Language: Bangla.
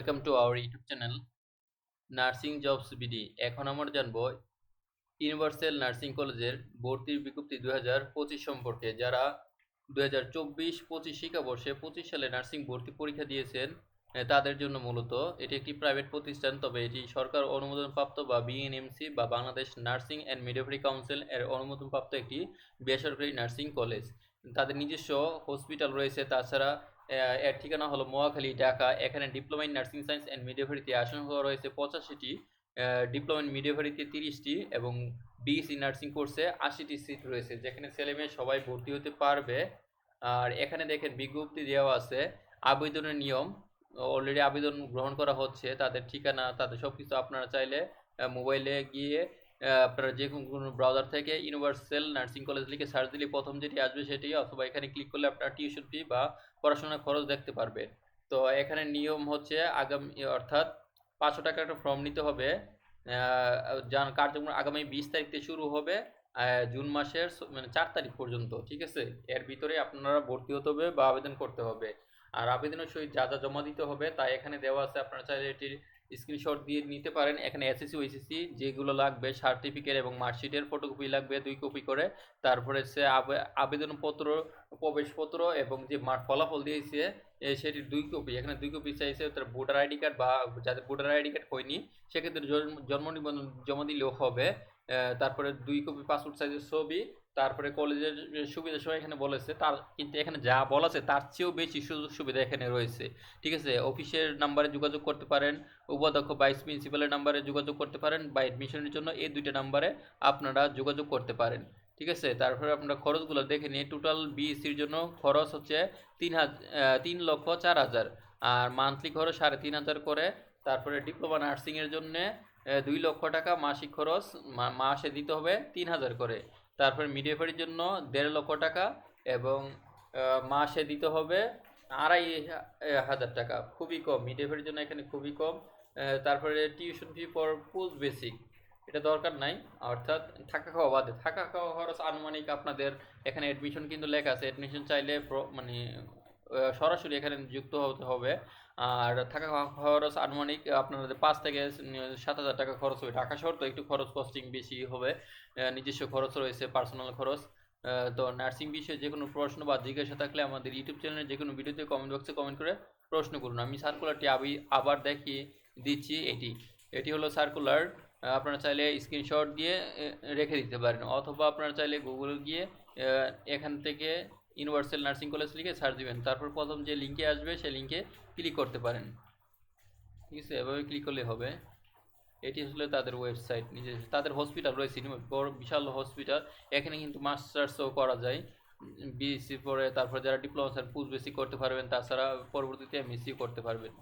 Welcome to our YouTube channel nursing jobs BD এখন আমরা জানব ইউনিভার্সাল নার্সিং কলেজের ভর্তির বিজ্ঞপ্তি দুই হাজার পঁচিশ সম্পর্কে। যারা দুই হাজার চব্বিশ পঁচিশ শিক্ষাবর্ষে পঁচিশ সালে নার্সিং ভর্তি পরীক্ষা দিয়েছেন তাদের জন্য মূলত এটি একটি প্রাইভেট প্রতিষ্ঠান। তবে এটি সরকার অনুমোদনপ্রাপ্ত বা বিএনএমসি বা Bangladesh nursing and midwifery council এর অনুমোদনপ্রাপ্ত একটি বেসরকারি নার্সিং কলেজ। তাদের নিজস্ব হসপিটাল রয়েছে। তাছাড়া এর ঠিকানা হলো মোয়াখালী, ঢাকা। এখানে diploma in nursing science and মিডিওভারিতে আসন করা রয়েছে পঁচাশিটি। ডিপ্লোমা ইন মিডিওভারিতে তিরিশটি এবং বিএসসি নার্সিং কোর্সে আশিটি সিট রয়েছে, যেখানে ছেলে মেয়ে সবাই ভর্তি হতে পারবে। আর এখানে দেখেন বিজ্ঞপ্তি দেওয়া আছে, আবেদনের নিয়ম, অলরেডি আবেদন গ্রহণ করা হচ্ছে, তাদের ঠিকানা, তাদের সব কিছু আপনারা চাইলে মোবাইলে গিয়ে আপনারা যে কোনো ব্রাউজার থেকে ইউনিভার্সাল নার্সিং কলেজ লিখে সার্চ দিলে প্রথম যেটি আসবে সেটি অথবা এখানে ক্লিক করলে আপনারা টিউশন ফি বা পড়াশোনার খরচ দেখতে পারবেন তো এখানে নিয়ম হচ্ছে আগামী অর্থাৎ পাঁচশো টাকা একটা ফর্ম নিতে হবে। যার কার্যক্রম আগামী বিশ তারিখ থেকে শুরু হবে জুন মাসের মানে চার তারিখ পর্যন্ত, ঠিক আছে? এর ভিতরে আপনারা ভর্তি হতে হবে বা আবেদন করতে হবে। আর আবেদনের সহিত যা যা জমা দিতে হবে তাই এখানে দেওয়া আছে। আপনারা চাইলে এটির স্ক্রিনশট দিয়ে নিতে পারেন। এখানে এসএসসি ওএসএসসি যেগুলো লাগবে সার্টিফিকেট এবং মার্কশিটের ফটোকপি লাগবে, দুই কপি করে। তারপরে সে আবে- আবেদনপত্র, প্রবেশপত্র এবং যে ফলাফল দিয়েছে সেটির দুই কপি এখানে দুই কপি চাইছে তার ভোটার আইডি কার্ড বা যাদের ভোটার আইডি কার্ড হয়নি, সেক্ষেত্রে জন্ম নিবন্ধন জমা দিলেও হবে। তারপরে দুই কপি পাসপোর্ট সাইজের ছবি তারপরে কলেজের সুবিধা সবাই এখানে বলেছে। তার, কিন্তু এখানে যা বলা আছে, তার চেয়েও বেশি সুযোগ সুবিধা এখানে রয়েছে। ঠিক আছে? অফিসের নাম্বারে যোগাযোগ করতে পারেন, উপাধ্যক্ষ ভাইস প্রিন্সিপালের নাম্বারে যোগাযোগ করতে পারেন, বা অ্যাডমিশনের জন্য এই দুইটা নাম্বারে আপনারা যোগাযোগ করতে পারেন। ঠিক আছে? তারপরে আপনারা খরচগুলো দেখে নিয়ে টোটাল বিএসসির জন্য খরচ হচ্ছে তিন হাজার তিন লক্ষ চার হাজার। আর মান্থলি খরচ সাড়ে তিন হাজার করে। তারপরে ডিপ্লোমা নার্সিংয়ের জন্যে দুই লক্ষ টাকা। মাসিক খরচ মাসে দিতে হবে তিন হাজার করে। তারপরে মিডিয়াফারির জন্য দেড় লক্ষ টাকা এবং মাসে দিতে হবে আড়াই হাজার টাকা। খুবই কম মিডিয়াফারির জন্য এখানে খুবই কম। তারপরে tuition fee for post basic এটা দরকার নাই। অর্থাৎ থাকা খাওয়া বাদে। থাকা খাওয়া খরচ আনুমানিক আপনাদের এখানে অ্যাডমিশন কিন্তু লেখা আছে। অ্যাডমিশন চাইলে মানে সরাসরি এখানে যুক্ত হতে হবে। আর থাকা খরচ আনুমানিক আপনাদের পাঁচ থেকে সাত হাজার টাকা খরচ হবে। ঢাকা শহর তো একটু খরচ কস্টিং বেশি হবে। নিজস্ব খরচ রয়েছে পার্সোনাল খরচ। তো নার্সিং বিষয়ে যে কোনো প্রশ্ন বা জিজ্ঞাসা থাকলে আমাদের ইউটিউব চ্যানেলে যে কোনো ভিডিওতে কমেন্ট বক্সে কমেন্ট করে প্রশ্ন করুন। আমি সার্কুলারটি আবি আবার দেখিয়ে দিচ্ছি এটি। এটি হলো সার্কুলার আপনারা চাইলে স্ক্রিনশট দিয়ে রেখে দিতে পারেন। অথবা আপনারা চাইলে গুগলে গিয়ে এখান থেকে ইউনিভার্সাল নার্সিং কলেজ লিখে সার্চ দিবেন। তারপর প্রথম যে লিঙ্কে আসবে, সেই লিঙ্কে ক্লিক করতে পারেন। ঠিক আছে, এভাবে ক্লিক করলে হবে। এটি আসলে তাদের ওয়েবসাইট নিজে তাদের হসপিটাল রয়েছে বড়, বিশাল হসপিটাল এখানে কিন্তু মাস্টার্সও করা যায়। বিএসসি পরে তারপর যারা ডিপ্লোমা স্যার পুজ বেসি করতে পারবেন, তাছাড়া পরবর্তীতে এমএসসি করতে পারবেন।